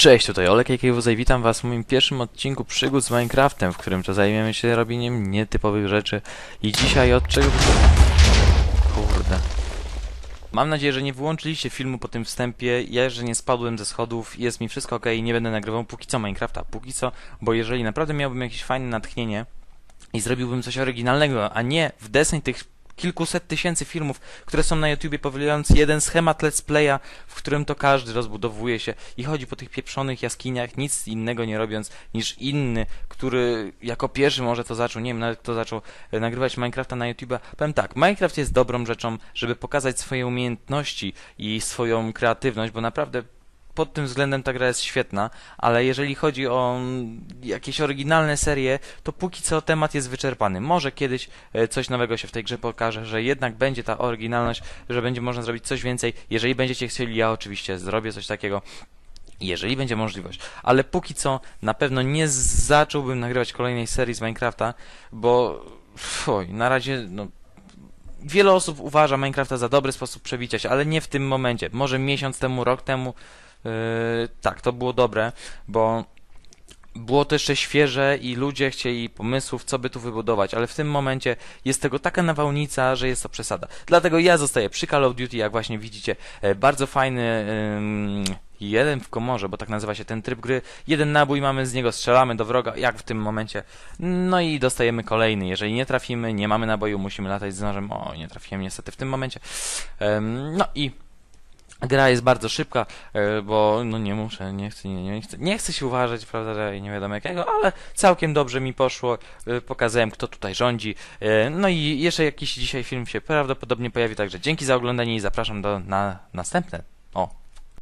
Cześć, tutaj Olek JKWZ i witam was w moim pierwszym odcinku przygód z Minecraftem, w którym to zajmiemy się robieniem nietypowych rzeczy. I dzisiaj od czego... Kurde. Mam nadzieję, że nie wyłączyliście filmu po tym wstępie. Ja, że nie spadłem ze schodów, jest mi wszystko ok, nie będę nagrywał póki co Minecrafta, póki co, bo jeżeli naprawdę miałbym jakieś fajne natchnienie i zrobiłbym coś oryginalnego, a nie w deseń tych kilkuset tysięcy filmów, które są na YouTubie, powielając jeden schemat let's playa, w którym to każdy rozbudowuje się i chodzi po tych pieprzonych jaskiniach, nic innego nie robiąc niż inny, który jako pierwszy może to zaczął, nie wiem nawet kto zaczął e, nagrywać Minecrafta na YouTube'a. Powiem tak, Minecraft jest dobrą rzeczą, żeby pokazać swoje umiejętności i swoją kreatywność, bo naprawdę pod tym względem ta gra jest świetna, ale jeżeli chodzi o mm, jakieś oryginalne serie, to póki co temat jest wyczerpany. Może kiedyś e, coś nowego się w tej grze pokaże, że jednak będzie ta oryginalność, że będzie można zrobić coś więcej. Jeżeli będziecie chcieli, ja oczywiście zrobię coś takiego. Jeżeli będzie możliwość, ale póki co na pewno nie zacząłbym nagrywać kolejnej serii z Minecrafta, bo fuj, na razie no, wiele osób uważa Minecrafta za dobry sposób przebicia się, ale nie w tym momencie. Może miesiąc temu, rok temu, tak, to było dobre, bo było to jeszcze świeże i ludzie chcieli pomysłów, co by tu wybudować, ale w tym momencie jest tego taka nawałnica, że jest to przesada. Dlatego ja zostaję przy Call of Duty, jak właśnie widzicie, e, bardzo fajny jeden w komorze, bo tak nazywa się ten tryb gry. Jeden nabój mamy, z niego strzelamy do wroga, jak w tym momencie. No i dostajemy kolejny. Jeżeli nie trafimy, nie mamy naboju, musimy latać z nożem. O, nie trafiłem niestety w tym momencie. No i Gra jest bardzo szybka, e, bo no nie muszę, nie chcę, nie, nie chcę, nie chcę się uważać, prawda, że nie wiadomo jakiego, ale całkiem dobrze mi poszło, e, pokazałem kto tutaj rządzi, e, no i jeszcze jakiś dzisiaj film się prawdopodobnie pojawi, także dzięki za oglądanie i zapraszam do, na następne. O,